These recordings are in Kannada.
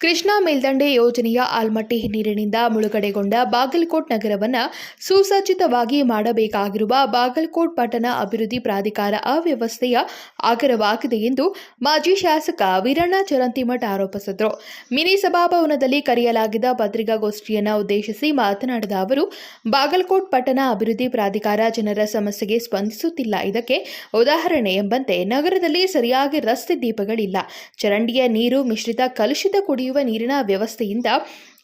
ಕೃಷ್ಣಾ ಮೇಲ್ದಂಡೆ ಯೋಜನೆಯ ಆಲ್ಮಟ್ಟಿ ನೀರಿನಿಂದ ಮುಳುಗಡೆಗೊಂಡ ಬಾಗಲಕೋಟ್ ನಗರವನ್ನು ಸುಸಜ್ಜಿತವಾಗಿ ಮಾಡಬೇಕಾಗಿರುವ ಬಾಗಲಕೋಟ್ ಪಟ್ಟಣ ಅಭಿವೃದ್ಧಿ ಪ್ರಾಧಿಕಾರ ಅವ್ಯವಸ್ಥೆಯ ಆಗರವಾಗಿದೆ ಎಂದು ಮಾಜಿ ಶಾಸಕ ವೀರಣ್ಣ ಚರಂತಿಮಠ ಆರೋಪಿಸಿದರು. ಮಿನಿ ಸಭಾಭವನದಲ್ಲಿ ಕರೆಯಲಾಗಿದ್ದ ಪತ್ರಿಕಾಗೋಷ್ಠಿಯನ್ನು ಉದ್ದೇಶಿಸಿ ಮಾತನಾಡಿದ ಅವರು, ಬಾಗಲಕೋಟ್ ಪಟ್ಟಣ ಅಭಿವೃದ್ಧಿ ಪ್ರಾಧಿಕಾರ ಜನರ ಸಮಸ್ಯೆಗೆ ಸ್ಪಂದಿಸುತ್ತಿಲ್ಲ. ಇದಕ್ಕೆ ಉದಾಹರಣೆ ಎಂಬಂತೆ ನಗರದಲ್ಲಿ ಸರಿಯಾಗಿ ರಸ್ತೆ ದೀಪಗಳಿಲ್ಲ. ಚರಂಡಿಯ ನೀರು ಮಿಶ್ರಿತ ಕಲುಷಿತ ಕುಡಿಯುವ ನೀರಿನ ವ್ಯವಸ್ಥೆಯಿಂದ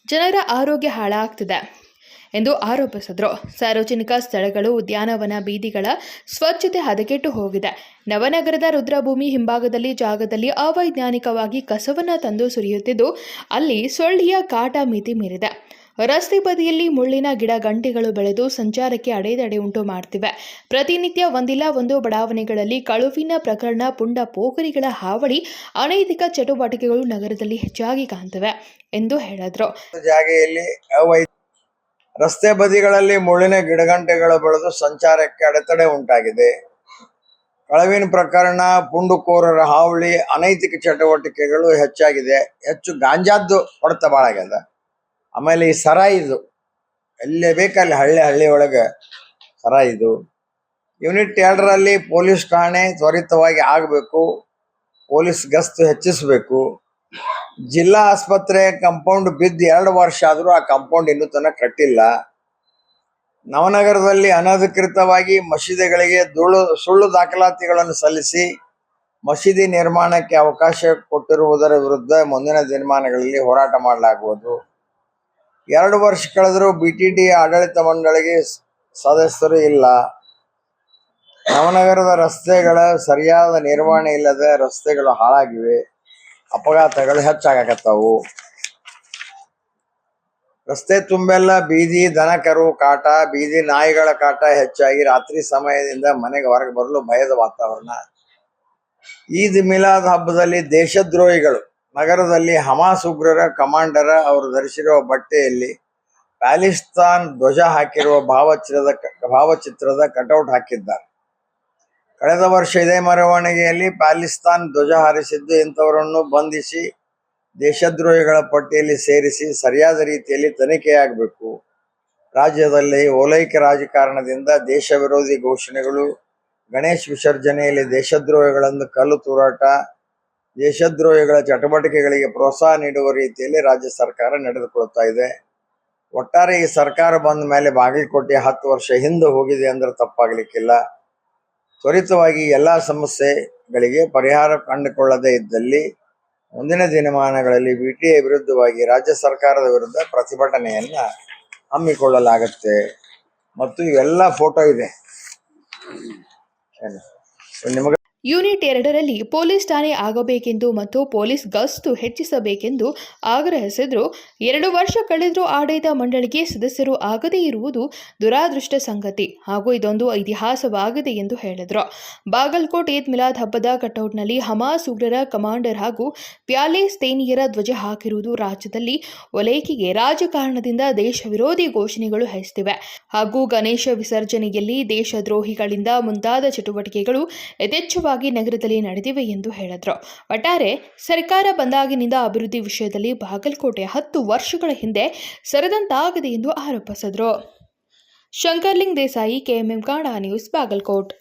ಜನರ ಆರೋಗ್ಯ ಹಾಳಾಗ್ತಿದೆ ಎಂದು ಆರೋಪಿಸಿದರು. ಸಾರ್ವಜನಿಕ ಸ್ಥಳಗಳು, ಉದ್ಯಾನವನ ಬೀದಿಗಳ ಸ್ವಚ್ಛತೆ ಹದಗೆಟ್ಟು ಹೋಗಿದೆ. ನವನಗರದ ರುದ್ರಭೂಮಿ ಹಿಂಭಾಗದಲ್ಲಿ ಜಾಗದಲ್ಲಿ ಅವೈಜ್ಞಾನಿಕವಾಗಿ ಕಸವನ್ನು ತಂದು ಸುರಿಯುತ್ತಿದ್ದು, ಅಲ್ಲಿ ಸೊಳ್ಳೆಯ ಕಾಟ ಮಿತಿ ಮೀರಿದೆ. ರಸ್ತೆ ಬದಿಯಲ್ಲಿ ಮುಳ್ಳಿನ ಗಿಡ ಗಂಟೆಗಳು ಬೆಳೆದು ಸಂಚಾರಕ್ಕೆ ಅಡೆತಡೆ ಉಂಟು ಮಾಡ್ತಿವೆ. ಪ್ರತಿನಿತ್ಯ ಒಂದಿಲ್ಲ ಒಂದು ಬಡಾವಣೆಗಳಲ್ಲಿ ಕಳುವಿನ ಪ್ರಕರಣ, ಪುಂಡ ಪೋಖರಿಗಳ ಹಾವಳಿ, ಅನೈತಿಕ ಚಟುವಟಿಕೆಗಳು ನಗರದಲ್ಲಿ ಹೆಚ್ಚಾಗಿ ಕಾಣ್ತವೆ ಎಂದು ಹೇಳಿದ್ರು. ಜಾಗೆಯಲ್ಲಿ ರಸ್ತೆ ಬದಿಗಳಲ್ಲಿ ಮುಳ್ಳಿನ ಗಿಡಗಂಟೆಗಳು ಬೆಳೆದು ಸಂಚಾರಕ್ಕೆ ಅಡೆತಡೆ ಉಂಟಾಗಿದೆ. ಕಳವಿನ ಪ್ರಕರಣ, ಪುಂಡುಕೋರರ ಹಾವಳಿ, ಅನೈತಿಕ ಚಟುವಟಿಕೆಗಳು ಹೆಚ್ಚಾಗಿದೆ. ಹೆಚ್ಚು ಗಾಂಜಾದ್ದು ಹೊಡೆತ ಭಾಳ ಆಮೇಲೆ ಈ ಸರ ಇದು ಎಲ್ಲೇ ಬೇಕಲ್ಲಿ ಹಳ್ಳಿ ಹಳ್ಳಿ ಒಳಗೆ ಸರ ಇದು ಯೂನಿಟ್ ಎರಡರಲ್ಲಿ ಪೊಲೀಸ್ ಠಾಣೆ ತ್ವರಿತವಾಗಿ ಆಗಬೇಕು, ಪೊಲೀಸ್ ಗಸ್ತು ಹೆಚ್ಚಿಸಬೇಕು. ಜಿಲ್ಲಾ ಆಸ್ಪತ್ರೆ ಕಾಂಪೌಂಡ್ ಬಿದ್ದು ಎರಡು ವರ್ಷ ಆದರೂ ಆ ಕಾಂಪೌಂಡ್ ಇನ್ನೂ ತನಕ ಕಟ್ಟಿಲ್ಲ. ನವನಗರದಲ್ಲಿ ಅನಧಿಕೃತವಾಗಿ ಮಸೀದಿಗಳಿಗೆ ಧೂಳು, ಸುಳ್ಳು ದಾಖಲಾತಿಗಳನ್ನು ಸಲ್ಲಿಸಿ ಮಸೀದಿ ನಿರ್ಮಾಣಕ್ಕೆ ಅವಕಾಶ ಕೊಟ್ಟಿರುವುದರ ವಿರುದ್ಧ ಮುಂದಿನ ದಿನಮಾನಗಳಲ್ಲಿ ಹೋರಾಟ ಮಾಡಲಾಗುವುದು. ಎರಡು ವರ್ಷ ಕಳೆದರೂ ಬಿ ಟಿ ಡಿ ಆಡಳಿತ ಮಂಡಳಿಗೆ ಸದಸ್ಯರು ಇಲ್ಲ. ನವನಗರದ ರಸ್ತೆಗಳ ಸರಿಯಾದ ನಿರ್ವಹಣೆ ಇಲ್ಲದೆ ರಸ್ತೆಗಳು ಹಾಳಾಗಿವೆ. ಅಪಘಾತಗಳು ಹೆಚ್ಚಾಗತ್ತವು ರಸ್ತೆ ತುಂಬೆಲ್ಲ ಬೀದಿ, ದನ ಕರು ಕಾಟ, ಬೀದಿ ನಾಯಿಗಳ ಕಾಟ ಹೆಚ್ಚಾಗಿ ರಾತ್ರಿ ಸಮಯದಿಂದ ಮನೆಗೆ ಹೊರಗೆ ಬರಲು ಭಯದ ವಾತಾವರಣ. ಈದ್ ಮಿಲಾದ್ ಹಬ್ಬದಲ್ಲಿ ದೇಶದ್ರೋಹಿಗಳು ನಗರದಲ್ಲಿ ಹಮಾಸ್ ಉಗ್ರರ ಕಮಾಂಡರ ಅವರು ಧರಿಸಿರುವ ಬಟ್ಟೆಯಲ್ಲಿ ಪ್ಯಾಲಿಸ್ತಾನ್ ಧ್ವಜ ಹಾಕಿರುವ ಭಾವಚಿತ್ರದ ಭಾವಚಿತ್ರದ ಕಟೌಟ್ ಹಾಕಿದ್ದಾರೆ. ಕಳೆದ ವರ್ಷ ಇದೇ ಮೆರವಣಿಗೆಯಲ್ಲಿ ಪ್ಯಾಲಿಸ್ತಾನ್ ಧ್ವಜ ಹಾರಿಸಿದ್ದು ಇಂಥವರನ್ನು ಬಂಧಿಸಿ ದೇಶದ್ರೋಹಿಗಳ ಪಟ್ಟಿಯಲ್ಲಿ ಸೇರಿಸಿ ಸರಿಯಾದ ರೀತಿಯಲ್ಲಿ ತನಿಖೆಯಾಗಬೇಕು. ರಾಜ್ಯದಲ್ಲಿ ಓಲೈಕೆ ರಾಜಕಾರಣದಿಂದ ದೇಶ ವಿರೋಧಿ ಘೋಷಣೆಗಳು, ಗಣೇಶ್ ವಿಸರ್ಜನೆಯಲ್ಲಿ ದೇಶದ್ರೋಹಿಗಳನ್ನು ಕಲ್ಲು ತೂರಾಟ ದೇಶದ್ರೋಹಿಗಳ ಚಟುವಟಿಕೆಗಳಿಗೆ ಪ್ರೋತ್ಸಾಹ ನೀಡುವ ರೀತಿಯಲ್ಲಿ ರಾಜ್ಯ ಸರ್ಕಾರ ನಡೆದುಕೊಳ್ತಾ ಇದೆ. ಒಟ್ಟಾರೆ ಈ ಸರ್ಕಾರ ಬಂದ ಮೇಲೆ ಬಾಗಲಕೋಟೆ ಹತ್ತು ವರ್ಷ ಹಿಂದೆ ಹೋಗಿದೆ ಅಂದ್ರೆ ತಪ್ಪಾಗಲಿಕ್ಕಿಲ್ಲ. ತ್ವರಿತವಾಗಿ ಎಲ್ಲ ಸಮಸ್ಯೆಗಳಿಗೆ ಪರಿಹಾರ ಕಂಡುಕೊಳ್ಳದೇ ಇದ್ದಲ್ಲಿ ಮುಂದಿನ ದಿನಮಾನಗಳಲ್ಲಿ ಬಿಟಿಎ ವಿರುದ್ಧವಾಗಿ ರಾಜ್ಯ ಸರ್ಕಾರದ ವಿರುದ್ಧ ಪ್ರತಿಭಟನೆಯನ್ನ ಹಮ್ಮಿಕೊಳ್ಳಲಾಗುತ್ತೆ. ಮತ್ತು ಇವೆಲ್ಲ ಫೋಟೋ ಇದೆ? ನಿಮಗೆ ಯೂನಿಟ್ ಎರಡರಲ್ಲಿ ಪೊಲೀಸ್ ಠಾಣೆ ಆಗಬೇಕೆಂದು ಮತ್ತು ಪೊಲೀಸ್ ಗಸ್ತು ಹೆಚ್ಚಿಸಬೇಕೆಂದು ಆಗ್ರಹಿಸಿದ್ರು. ಎರಡು ವರ್ಷ ಕಳೆದರೂ ಆಡಳಿತ ಮಂಡಳಿಗೆ ಸದಸ್ಯರು ಆಗದೇ ಇರುವುದು ದುರಾದೃಷ್ಟ ಸಂಗತಿ ಹಾಗೂ ಇದೊಂದು ಇತಿಹಾಸವಾಗಿದೆ ಎಂದು ಹೇಳಿದರು. ಬಾಗಲ್ಕೋಟ್ ಈದ್ ಮಿಲಾದ್ ಹಬ್ಬದ ಕಟೌಟ್ನಲ್ಲಿ ಹಮಾಸ್ ಉಗ್ರರ ಕಮಾಂಡರ್ ಹಾಗೂ ಪ್ಯಾಲೆಸ್ತೇನಿಯರ ಧ್ವಜ ಹಾಕಿರುವುದು ರಾಜ್ಯದಲ್ಲಿ ಒಲೈಕೆಗೆ ರಾಜಕಾರಣದಿಂದ ದೇಶ ವಿರೋಧಿ ಘೋಷಣೆಗಳು ಹೆಚ್ಚುತ್ತಿವೆ ಹಾಗೂ ಗಣೇಶ ವಿಸರ್ಜನೆಯಲ್ಲಿ ದೇಶದ್ರೋಹಿಗಳಿಂದ ಮುಂತಾದ ಚಟುವಟಿಕೆಗಳು ಯಥೇಚ್ಛವಾಗಿ ನಗರದಲ್ಲಿ ನಡೆದಿವೆ ಎಂದು ಹೇಳಿದರು. ಒಟ್ಟಾರೆ ಸರ್ಕಾರ ಬಂದಾಗಿನಿಂದ ಅಭಿವೃದ್ಧಿ ವಿಷಯದಲ್ಲಿ ಬಾಗಲಕೋಟೆ ಹತ್ತು ವರ್ಷಗಳ ಹಿಂದೆ ಸರದಂತಾಗಿದೆ ಎಂದು ಆರೋಪಿಸಿದರು. ಶಂಕರ್ಲಿಂಗ್ ದೇಸಾಯಿ, ಕೆಎಂಎಂ ಕಾಂಡ ನ್ಯೂಸ್, ಬಾಗಲಕೋಟ್.